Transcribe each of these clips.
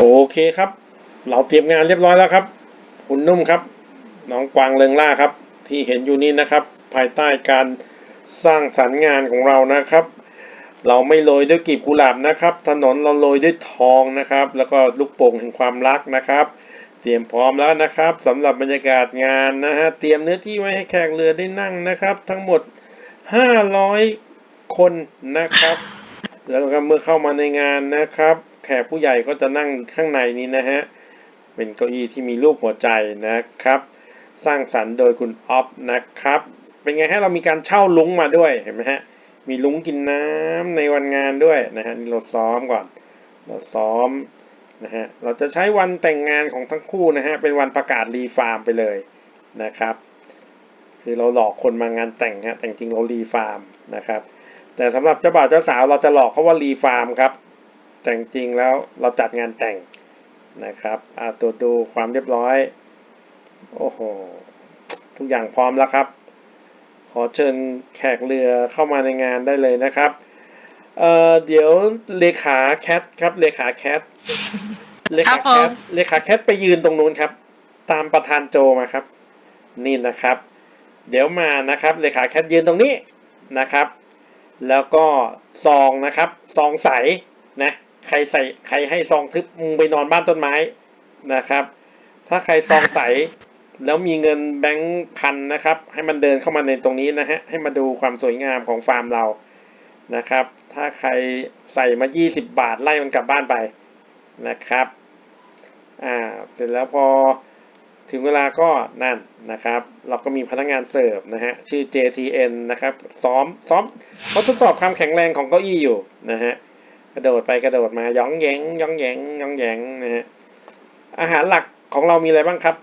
โอเคครับ เราเตรียมงานเรียบร้อยแล้วครับ คุณนุ่มครับ น้องกวางเริงล่าครับ ที่เห็นอยู่นี้นะครับ ภายใต้การสร้างสรรค์งานของเรานะครับ เราไม่โรยด้วยกลีบกุหลาบนะครับ ถนนเราโรยด้วยทองนะครับ แล้วก็ลูกโป่งแห่งความรักนะครับ เตรียมพร้อมแล้วนะครับสำหรับบรรยากาศงานนะฮะเตรียมเนื้อที่ไว้ให้แขกเรือได้นั่งนะครับ ทั้งหมด 500 คนนะครับ แล้วก็เมื่อเข้ามาในงานนะครับ แขกผู้ใหญ่ก็จะนั่งข้างในนี้นะฮะ เป็นเก้าอี้ที่มีรูปหัวใจนะครับ สร้างสรรค์โดยคุณออฟนะครับ เป็นไงฮะเรามีการเช่าลุงมาด้วยเห็นไหมฮะ มีลุงกินน้ำในวันงานด้วยนะฮะนี่เราซ้อมก่อน เราซ้อมนะฮะ เราจะใช้วันแต่งงานของทั้งคู่นะฮะ เป็นวันประกาศรีฟาร์มไปเลยนะครับ คือเราหลอกคนมางานแต่งฮะ แต่จริงเรารีฟาร์มนะครับแต่สำหรับเจ้าบ่าวเจ้าสาวเราจะหลอกเขาว่ารีฟาร์มครับ แต่จริงๆแล้วเราจัดงานแต่งนะครับอ่าตัวจดูความเรียบร้อย โอ้โห ทุกอย่างพร้อมแล้วครับ ขอเชิญแขกเรือเข้ามาในงานได้เลยนะครับ เอ่อเดี๋ยวเลขาแคทครับเลขาแคทเลครัขาบแคผทมเลขาแคทไปยืนตรงนู้นครับ ตามประธานโจมาครับ นี่นะครับ เดี๋ยวมานะครับเลขาแคทยืนตรงนี้นะครับ แล้วก็ซองนะครับ ซองใสนะ ใครใส่ใครให้ซองทึบมึงไปนอนบ้านต้นไม้นะครับ ถ้าใครซองใสแล้วมีเงินแบงค์พันนะครับ ให้มันเดินเข้ามาในตรงนี้นะฮะให้มาดูความสวยงามของฟาร์มเรานะครับ ถ้าใครใส่มา 20 บาทไล่มันกลับบ้านไปนะครับอ่าเสร็จแล้วพอถึงเวลาก็นั่นนะครับ เราก็มีพนักงานเสิร์ฟนะฮะชื่อ JTN นะครับ ซ้อมซ้อมเขาทดสอบความแข็งแรงของเก้าอี้อยู่นะฮะ กระโดดไปกระโดดมาย้องแยงย้องแยงย้องแยงนะฮะอาหารหลักของเรามีอะไรบ้างครับ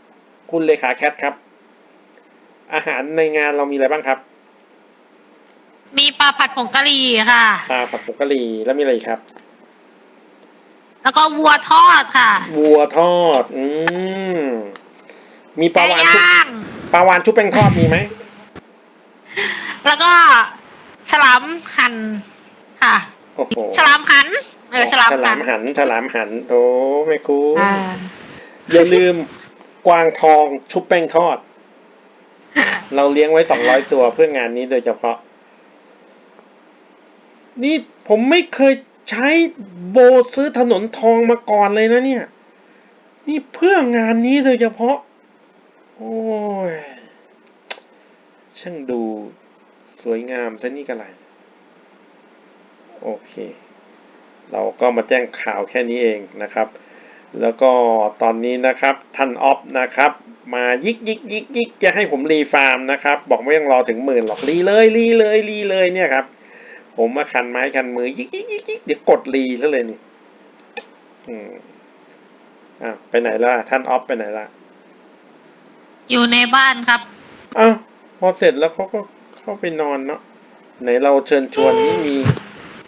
คุณเลขาแคทครับ อาหารในงานเรามีอะไรบ้างครับ มีปลาผัดผงกะหรี่ค่ะปลาผัดผงกะหรี่แล้วมีอะไรอีกครับ แล้วก็วัวทอดค่ะ วัวทอด อืมมีปลาไก่วานชุบย่างปลาวานชุบแป้งทอดมีไหมแล้วก็ฉลามหั่นค่ะ โอ้โหฉลามหัน เออฉลามฉลาหัมนหันฉลามหันโอ้แม่ครูอ่า อย่าลืมกวางทองชุบแป้งทอด เราเลี้ยงไว้สองร้อยตัวเพื่องานนี้โดยเฉพาะ นี่ผมไม่เคยใช้โบซื้อถนนทองมาก่อนเลยนะเนี่ย นี่เพื่องานนี้โดยเฉพาะ โอ้ยช่างดูสวยงามซะนี่กันไร โอเค เราก็มาแจ้งข่าวแค่นี้เองนะครับ แล้วก็ตอนนี้นะครับท่านออฟนะครับ มายิกยิกยิกยิกจะให้ผมรีฟาร์มนะครับ บอกไม่ต้องรอถึงหมื่นหรอกรีเลยรีเลยรีเลยเนี่ยครับ ผมมาคันไม้คันมือยิกยิกยิกยิกเดี๋ยวกดรีซะเลยนี่อืมอะไปไหนล่ะท่านออฟไปไหนล่ะอยู่ในบ้านครับอ้าวพอเสร็จแล้วเขาก็เข้าไปนอนเนาะไหนเราเชิญชวนนี่มี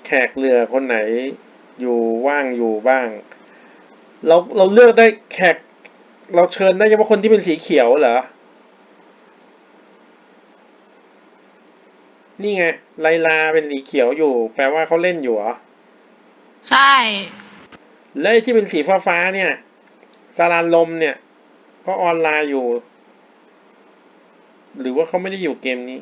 แขกเรือคนไหนอยู่ว่างอยู่บ้าง เราเราเลือกได้แขก เราเชิญได้เฉพาะคนที่เป็นสีเขียวเหรอ นี่ไงไลลาเป็นสีเขียวอยู่ แปลว่าเขาเล่นอยู่เหรอ ใช่แล้วไอ้ที่เป็นสีฟ้าฟ้าๆเนี่ยสารานลมเนี่ย ก็ออนไลน์อยู่ หรือว่าเขาไม่ได้อยู่เกมนี้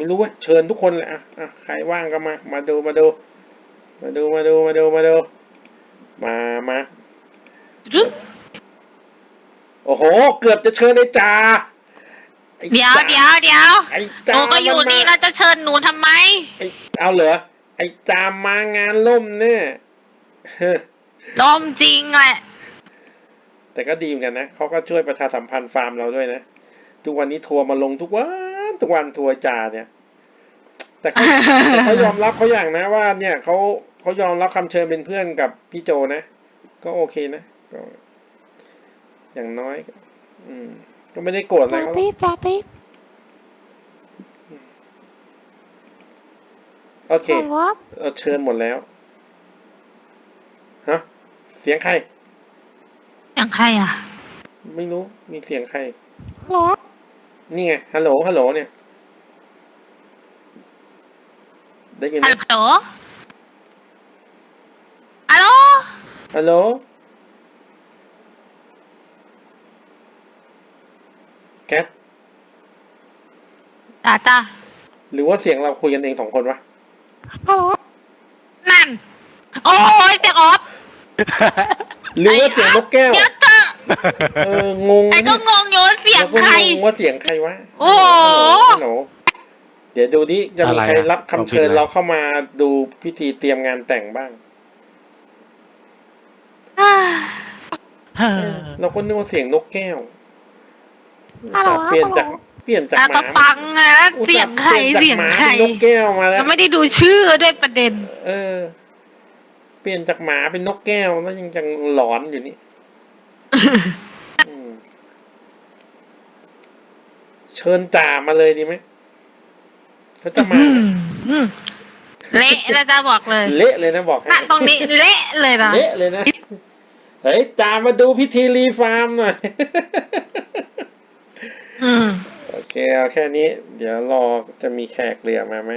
ไม่รู้ว่าเชิญทุกคนเลยอะอะใครว่างก็มา มาดูมาดู มาดูมาดูมาดูมาดูมามารึบโอ้โห เกือบจะเชิญไอ้จ่าไอ้เดี๋ยวจ่าเดี๋ยวเดี๋ยวไอ้จ่าโอ้ก็อยู่มัมานี่เราจะเชิญหนูทำไม ไอ้เอาเหรอไอ้จามมางานล่มเนี่ยเฮ้อลมจริงแหละแต่ก็ดีเหมือนกันนะเขาก็ช่วยประชาสัมพันธ์ฟาร์มเราด้วยนะ ทุกวันนี้ทัวร์มาลงทุกวัน ทุกวันทัวร์จ่าเนี่ย แต่เขาแต่เขายอมรับเขาอย่างนะว่า เนี่ยเขาเขายอมรับคำเชิญเป็นเพื่อนกับพี่โจนะ ก็โอเคนะก็อย่างน้อย อืม ก็ไม่ได้โกรธอะไรเขาปี๊บปลาปี๊บโอเควับเราเชิญหมดแล้วฮะเสียงใครอย่างใครอะ ไม่รู้มีเสียงใครหรอ นี่ไง ฮัลโหล ฮัลโหลเนี่ย ได้ยินไหมฮัลโหล ฮัลโหล ฮัลโหล แคทจ้าจ้าหรือว่าเสียงเราคุยกันเองสองคนวะ นั่น โอ้ยเสียงออฟหรือว่าเสียงนกแก้ว เดี๋ยว เถอะเอองงไอ้ก็งงอยู่ว่าเสียงเราก็ใครงงว่าเสียงใครวะโอ้โหหนูเดี๋ยวดูดิจะมีอะไรอะใครรับคำเชิญเราผิดอะไรเราเข้ามาดูพิธีเตรียมงานแต่งบ้างเออเราก็นึกว่าเสียงนกแก้วฮัลโหลอุตส่าห์เปลี่ยนจากเปลี่ยนจากแล้วหก็มาฟังนะอุตเสียส่างห์ใครปลี่เสียนงจากหมาใครเป็นนกแก้วมาแล้แล้ววไม่ได้ดูชื่อด้วยประเด็น เออ เปลี่ยนจากหมาเป็นนกแก้วแล้วยังจังหลอนอยู่นี่ อืมเชิญจ่ามาเลยดีไหมเขาจะมาอืมอืมเละแล้วจะบอกเลยเละเลยนะบอกให้ณตรงนี้เละเลยนะ เละเลยนะเฮ้ยจ่ามาดูพิธีรีฟาร์มหน่อย อืม โอเคเอาแค่นี้ เดี๋ยวรอจะมีแขกเรือมาไหม